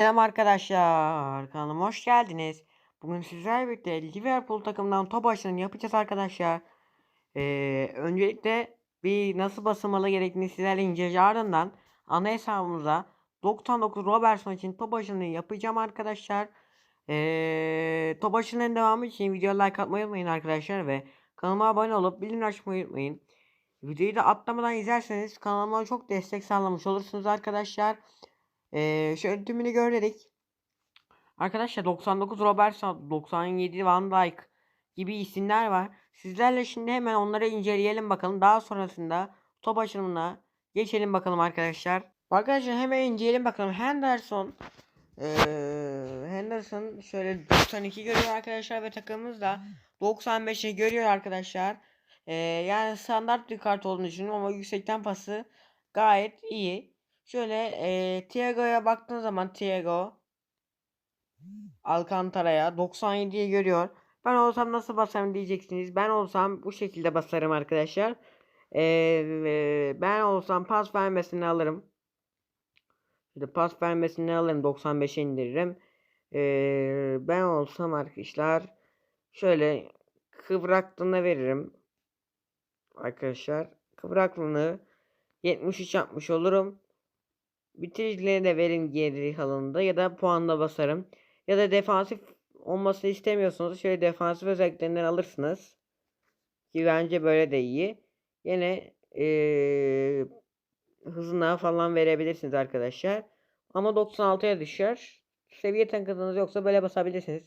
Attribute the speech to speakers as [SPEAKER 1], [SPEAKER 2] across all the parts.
[SPEAKER 1] Selam arkadaşlar. Kanalıma hoş geldiniz. Bugün sizlerle birlikte Liverpool takımından top açılımı yapacağız arkadaşlar. Ee, öncelikle bir nasıl basılmalı gerektiğini sizlerle inceleyeceğiz. Ardından ana hesabımıza 99 Robertson için top açılımı yapacağım arkadaşlar. Ee, top açılımının devamı için videoya like atmayı unutmayın arkadaşlar ve kanalıma abone olup bildirim açmayı unutmayın. Videoyu da atlamadan izlerseniz kanalıma çok destek sağlamış olursunuz arkadaşlar. Ee, şöyle tümünü gördük. Arkadaşlar 99 Robertson, 97 Van Dijk gibi isimler var. Sizlerle şimdi hemen onları inceleyelim bakalım. Daha sonrasında top açılımına geçelim bakalım arkadaşlar. Arkadaşlar hemen inceleyelim bakalım. Henderson ee, Henderson şöyle 92 görüyor arkadaşlar ve takımımız da 95'i görüyor arkadaşlar. Ee, yani standart bir kart olduğunu düşünüyorum ama yüksekten pası gayet iyi. Şöyle e, Thiago'ya baktığın zaman Thiago Alcantara'ya 97'yi görüyor. Ben olsam nasıl basarım diyeceksiniz. Ben olsam bu şekilde basarım arkadaşlar. Ee, ben olsam pas vermesini alırım. İşte pas vermesini alırım 95'e indiririm. Ee, ben olsam arkadaşlar şöyle kıvraklığına veririm. Arkadaşlar kıvraklığını 73 yapmış olurum. Bitiriciliğe de verin geri kalanında ya da puanla basarım. Ya da defansif olmasını istemiyorsanız şöyle defansif özelliklerinden alırsınız. Ki bence böyle de iyi. Yine ee, hızına falan verebilirsiniz arkadaşlar. Ama 96'ya düşer. Seviye tankınız yoksa böyle basabilirsiniz.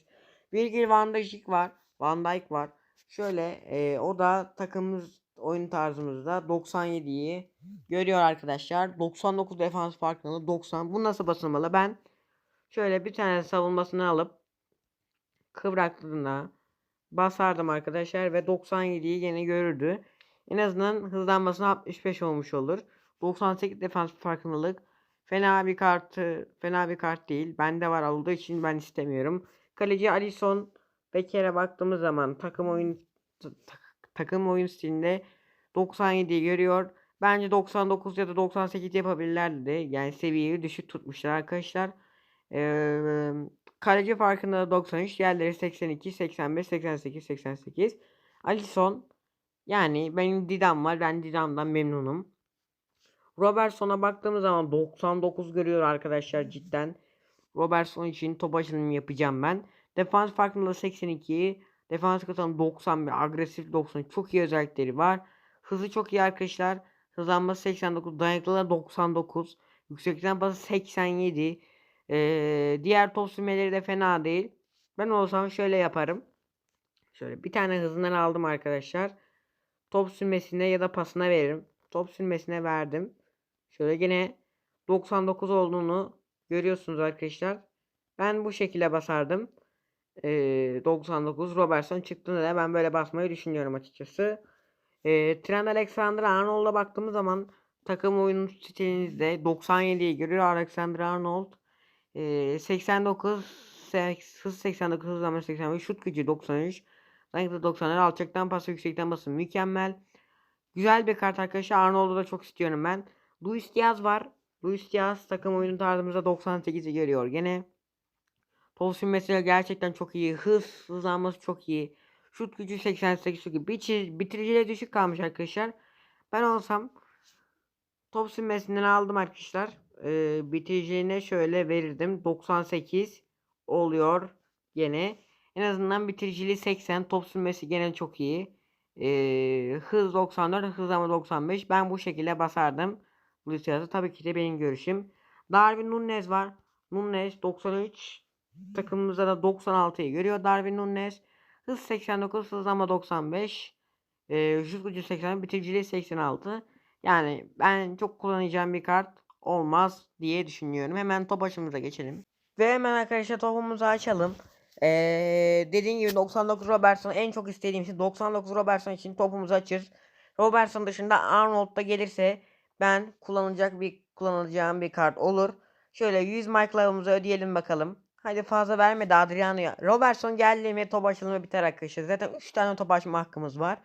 [SPEAKER 1] Virgil van Dijk var. Van Dijk var. Şöyle ee, o da takımımız oyun tarzımızda 97'yi görüyor arkadaşlar. 99 defans farkını 90. Bu nasıl basılmalı? Ben şöyle bir tane savunmasını alıp kıvraklığına basardım arkadaşlar ve 97'yi yine görürdü. En azından hızlanmasına 65 olmuş olur. 98 defans farkındalık. Fena bir kartı, fena bir kart değil. Bende var olduğu için ben istemiyorum. Kaleci Alisson Beker'e baktığımız zaman takım oyun takım oyun stilinde 97'yi görüyor. Bence 99 ya da 98 yapabilirlerdi. Yani seviyeyi düşük tutmuşlar arkadaşlar. Ee, kaleci farkında da 93. Diğerleri 82, 85, 88, 88. Alisson yani benim Didam var. Ben Didam'dan memnunum. Robertson'a baktığımız zaman 99 görüyor arkadaşlar cidden. Robertson için top açılımı yapacağım ben. Defans farkında 82. Defans katan 91. Agresif 90. Çok iyi özellikleri var. Hızı çok iyi arkadaşlar. Hızlanması 89. Dayanıklılığı 99. Yüksekten bası 87. Ee, diğer top sürmeleri de fena değil. Ben olsam şöyle yaparım. Şöyle bir tane hızından aldım arkadaşlar. Top sürmesine ya da pasına veririm. Top sürmesine verdim. Şöyle yine 99 olduğunu görüyorsunuz arkadaşlar. Ben bu şekilde basardım. Ee, 99 Robertson çıktığında da ben böyle basmayı düşünüyorum açıkçası. Ee, Trent Alexander-Arnold'a baktığımız zaman takım oyunu stilinizde 97'yi görüyor Alexander Arnold. Ee, 89 hız 89 hızlanma 85 şut gücü 93 Dayanıklı 90'lar alçaktan pası yüksekten pası mükemmel. Güzel bir kart arkadaşlar. Arnold'u da çok istiyorum ben. Luis Diaz var. Luis Diaz takım oyunu tarzımızda 98'i görüyor gene. Top sürmesi gerçekten çok iyi. Hız hızlanması çok iyi. Şut gücü 88 çok iyi. Bitir, bitiriciliğe düşük kalmış arkadaşlar. Ben olsam top sürmesinden aldım arkadaşlar. Ee, bitiriciliğine şöyle verirdim. 98 oluyor gene. En azından bitiriciliği 80. Top sürmesi gene çok iyi. Ee, hız 94, hızlama 95. Ben bu şekilde basardım. Lucias'ı tabii ki de benim görüşüm. Darwin Nunez var. Nunez 93. Takımımızda da 96'yı görüyor Darwin Nunez. Hız 89, hızlama 95. Ee, şut gücü 80, bitiriciliği 86. Yani ben çok kullanacağım bir kart olmaz diye düşünüyorum. Hemen top başımıza geçelim. Ve hemen arkadaşlar topumuzu açalım. Ee, dediğim gibi 99 Robertson en çok istediğim şey 99 Robertson için topumuzu açır. Robertson dışında Arnold da gelirse ben kullanılacak bir kullanılacağım bir kart olur. Şöyle 100 marklarımızı ödeyelim bakalım. Hadi fazla vermedi Adriano'ya. Robertson geldi mi top açılımı biter arkadaşlar. Zaten 3 tane top açma hakkımız var.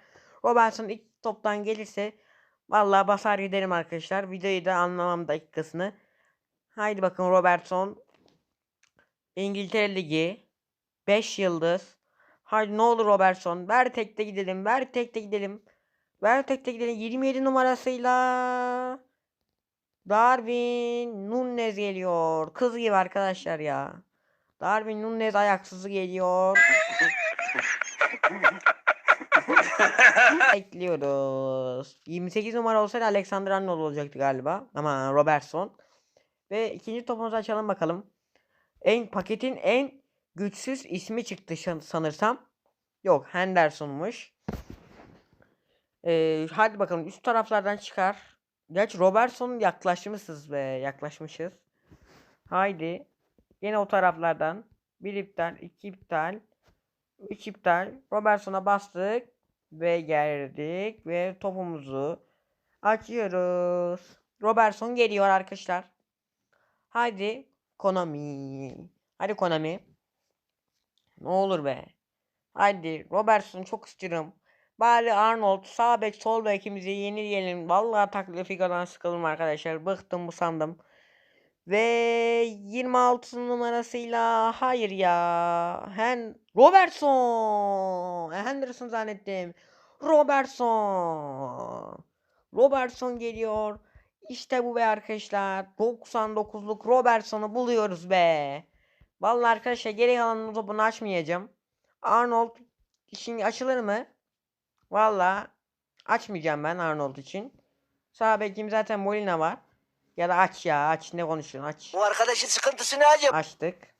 [SPEAKER 1] Robertson ilk toptan gelirse vallahi basar giderim arkadaşlar. Videoyu da anlamam dakikasını. Haydi bakın Robertson. İngiltere Ligi 5 yıldız. Haydi ne olur Robertson. Ver tekte gidelim. Ver tekte gidelim. Ver tekte gidelim. 27 numarasıyla Darwin Nunez geliyor. Kız gibi arkadaşlar ya. Darwin Nunez ayaksızı geliyor. Bekliyoruz. 28 numara olsaydı Alexander Arnold olacaktı galiba. Ama Robertson. Ve ikinci topumuzu açalım bakalım. En paketin en güçsüz ismi çıktı sanırsam. Yok Henderson'muş. Ee, hadi bakalım üst taraflardan çıkar. Gerçi Robertson yaklaşmışız be yaklaşmışız. Haydi. Yine o taraflardan. Bir iptal, iki iptal, üç iptal. Robertson'a bastık ve geldik ve topumuzu açıyoruz. Robertson geliyor arkadaşlar. Haydi Konami. Hadi Konami. Ne olur be. Haydi Robertson çok istiyorum. Bari Arnold sağ bek sol bekimizi yenileyelim. Vallahi Tagliafica'dan sıkıldım arkadaşlar. Bıktım bu sandım. Ve 26 numarasıyla hayır ya. Hen Robertson. E, Henderson zannettim. Robertson. Robertson geliyor. İşte bu be arkadaşlar. 99'luk Robertson'u buluyoruz be. Vallahi arkadaşlar geri kalan topunu açmayacağım. Arnold için açılır mı? Vallahi açmayacağım ben Arnold için. Sağ bekim zaten Molina var. Ya da aç ya aç ne konuşuyorsun aç.
[SPEAKER 2] Bu arkadaşın sıkıntısı ne acaba?
[SPEAKER 1] Açtık.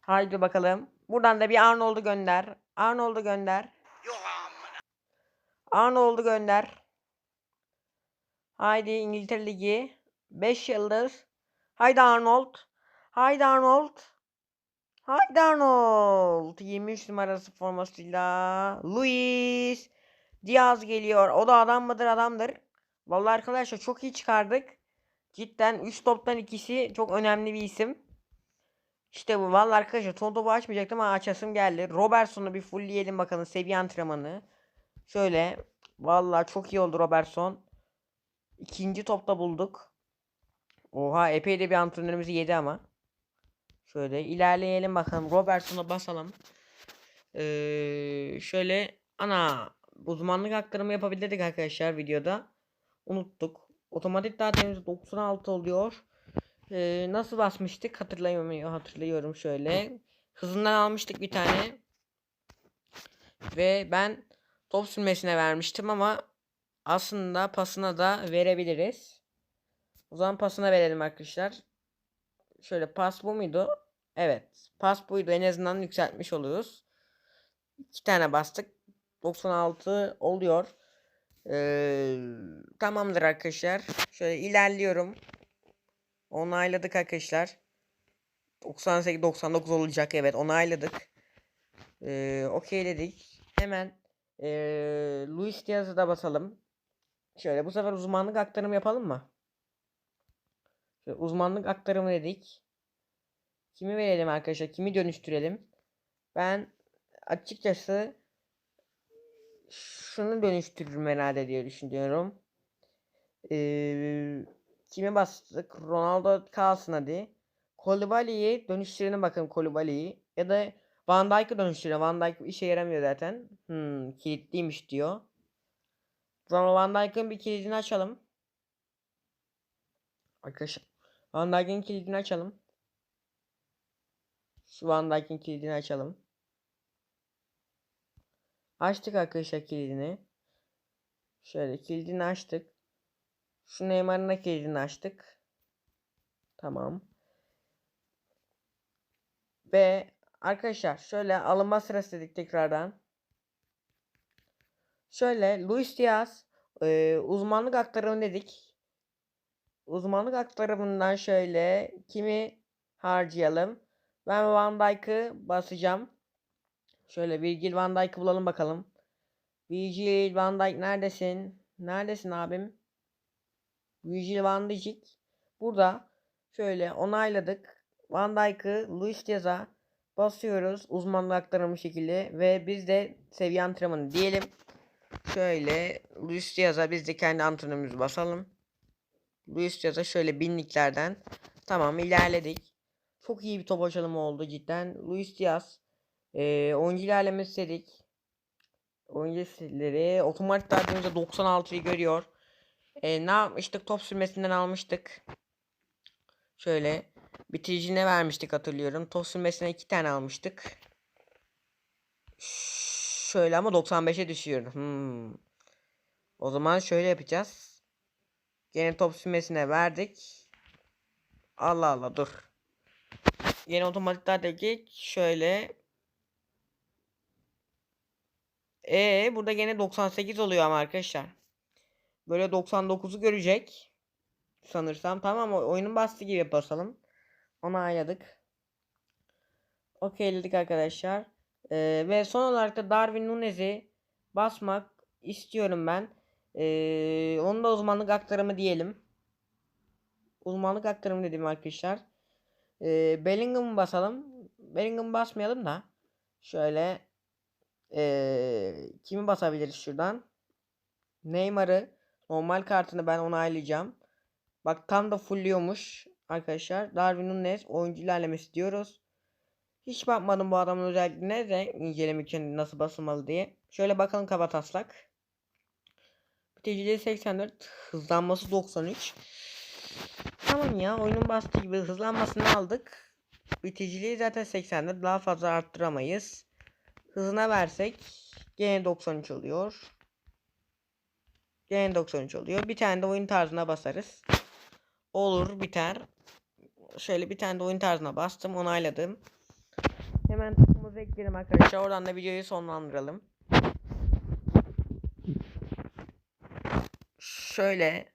[SPEAKER 1] Haydi bakalım. Buradan da bir Arnold'u gönder. Arnold'u gönder.
[SPEAKER 2] Yok amına.
[SPEAKER 1] Arnold'u gönder. Haydi İngiltere Ligi. 5 yıldız. Haydi Arnold. Haydi Arnold. Haydi Arnold. 23 numarası formasıyla Luis Diaz geliyor. O da adam mıdır adamdır. Vallahi arkadaşlar çok iyi çıkardık. Cidden 3 toptan ikisi çok önemli bir isim. İşte bu. Vallahi arkadaşlar son topu açmayacaktım ama açasım geldi. Robertson'u bir fullleyelim bakalım seviye antrenmanı. Şöyle. Vallahi çok iyi oldu Robertson. İkinci topta bulduk. Oha epey de bir antrenörümüzü yedi ama. Şöyle ilerleyelim bakalım. Robertson'a basalım. Ee, şöyle ana uzmanlık aktarımı yapabilirdik arkadaşlar videoda. Unuttuk. Otomatik datamız 96 oluyor. Ee, nasıl basmıştık hatırlayamıyorum hatırlıyorum şöyle. Hızından almıştık bir tane. Ve ben top sürmesine vermiştim ama aslında pasına da verebiliriz. O zaman pasına verelim arkadaşlar. Şöyle pas bu muydu? Evet. Pas buydu. En azından yükseltmiş oluyoruz. İki tane bastık. 96 oluyor. Ee, tamamdır arkadaşlar. Şöyle ilerliyorum. Onayladık arkadaşlar. 98 99 olacak evet onayladık. Ee, okey dedik. Hemen ee, Luis Diaz'a da basalım. Şöyle bu sefer uzmanlık aktarımı yapalım mı? Şöyle uzmanlık aktarımı dedik. Kimi verelim arkadaşlar? Kimi dönüştürelim? Ben açıkçası şunu dönüştürürüm herhalde diye düşünüyorum. Ee, kime bastık? Ronaldo kalsın hadi. Koulibaly'yi dönüştürelim bakın Koulibaly'yi. Ya da Van Dijk'ı dönüştürelim. Van Dijk işe yaramıyor zaten. Hmm, kilitliymiş diyor. Van Dijk'ın bir kilidini açalım. Arkadaşlar Van Dijk'in kilidini açalım. Şu Van Dijk'in kilidini açalım. Açtık arkadaşlar kilidini. Şöyle kilidini açtık. Şu Neymar'ın kilidini açtık. Tamam. Ve arkadaşlar şöyle alınma sırası dedik tekrardan. Şöyle Luis Diaz e, uzmanlık aktarımı dedik. Uzmanlık aktarımından şöyle kimi harcayalım? Ben Van Dijk'ı basacağım. Şöyle Virgil van Dijk'ı bulalım bakalım. Virgil van Dijk neredesin? Neredesin abim? Virgil van Dijk. Burada şöyle onayladık. Van Dijk'ı Luis Diaz'a basıyoruz. Uzmanlık aktarımı şekilde ve biz de seviye antrenmanı diyelim. Şöyle Luis Diaz'a biz de kendi antrenörümüzü basalım. Luis Diaz'a şöyle binliklerden. Tamam ilerledik. Çok iyi bir top açılımı oldu cidden. Luis Diaz. Ee, oyuncu ilerlemesi istedik. Oyuncu stilleri. Otomatik darbemizde 96'yı görüyor. Ee, ne yapmıştık? Top sürmesinden almıştık. Şöyle. Bitiricine vermiştik hatırlıyorum. Top sürmesine iki tane almıştık. Şöyle ama 95'e düşüyor. Hmm. O zaman şöyle yapacağız. Gene top sürmesine verdik. Allah Allah dur. Yeni otomatiklerdeki şöyle. E burada gene 98 oluyor ama arkadaşlar. Böyle 99'u görecek. Sanırsam tamam oyunun bastığı gibi basalım. Onu ayladık. Okeyledik arkadaşlar. Ee, ve son olarak da Darwin Nunez'i basmak istiyorum ben. Ee, onun da uzmanlık aktarımı diyelim. Uzmanlık aktarımı dedim arkadaşlar. Ee, Bellingham'ı basalım. Bellingham basmayalım da. Şöyle ee, kimi basabiliriz şuradan? Neymar'ı normal kartını ben onaylayacağım. Bak tam da fullliyormuş arkadaşlar. Darwin Nunez oyuncu ilerlemesi diyoruz. Hiç bakmadım bu adamın özelliklerine de incelemek için nasıl basılmalı diye. Şöyle bakalım kaba taslak. Bitiriciliği 84, hızlanması 93. Tamam ya oyunun bastığı gibi hızlanmasını aldık. Bitiriciliği zaten 84 daha fazla arttıramayız. Hızına versek gene 93 oluyor. Gene 93 oluyor. Bir tane de oyun tarzına basarız. Olur biter. Şöyle bir tane de oyun tarzına bastım onayladım. Hemen takımımızı ekleyelim arkadaşlar. Oradan da videoyu sonlandıralım. Şöyle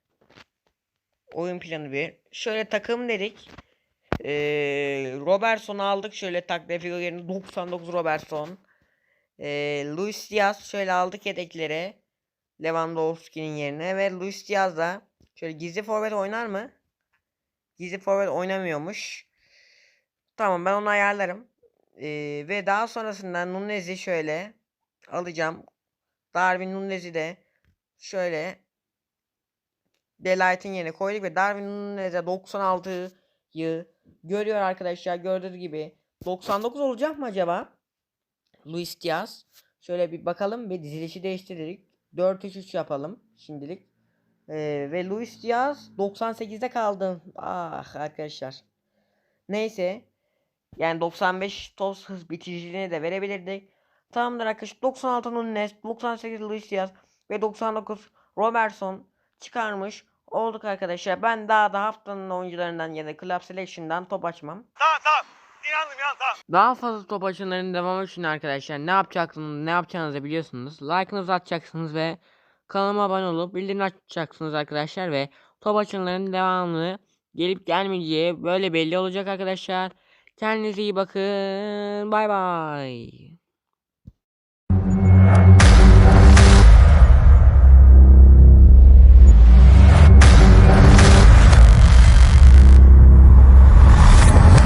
[SPEAKER 1] oyun planı bir. Şöyle takım dedik. Ee, Robertson'u aldık. Şöyle takviye figür yerine 99 Robertson. Ee, Luis Diaz şöyle aldık yedekleri. Lewandowski'nin yerine ve Luis Diaz da şöyle gizli forvet oynar mı? Gizli forvet oynamıyormuş. Tamam ben onu ayarlarım. Ee, ve daha sonrasında Nunez'i şöyle alacağım. Darwin Nunez'i de şöyle Delight'in yerine koyduk ve Darwin Nunez'e 96'yı görüyor arkadaşlar. Gördüğünüz gibi 99 olacak mı acaba? Luis Diaz. Şöyle bir bakalım bir dizilişi değiştirdik. 4-3-3 yapalım şimdilik. Ee, ve Luis Diaz 98'de kaldı. Ah arkadaşlar. Neyse. Yani 95 toz hız bitiriciliğine de verebilirdik. Tamamdır arkadaşlar. 96 Nunes, 98 Luis Diaz ve 99 Robertson çıkarmış olduk arkadaşlar. Ben daha da haftanın oyuncularından ya da Club Selection'dan top açmam.
[SPEAKER 2] Tamam tamam. İnandım ya tamam.
[SPEAKER 1] Daha fazla top açılarının devamı için arkadaşlar ne yapacaksınız ne yapacağınızı biliyorsunuz. Like'ınızı atacaksınız ve kanalıma abone olup bildirim açacaksınız arkadaşlar ve top açılarının devamlı gelip gelmeyeceği böyle belli olacak arkadaşlar. Kendinize iyi bakın. Bay bay.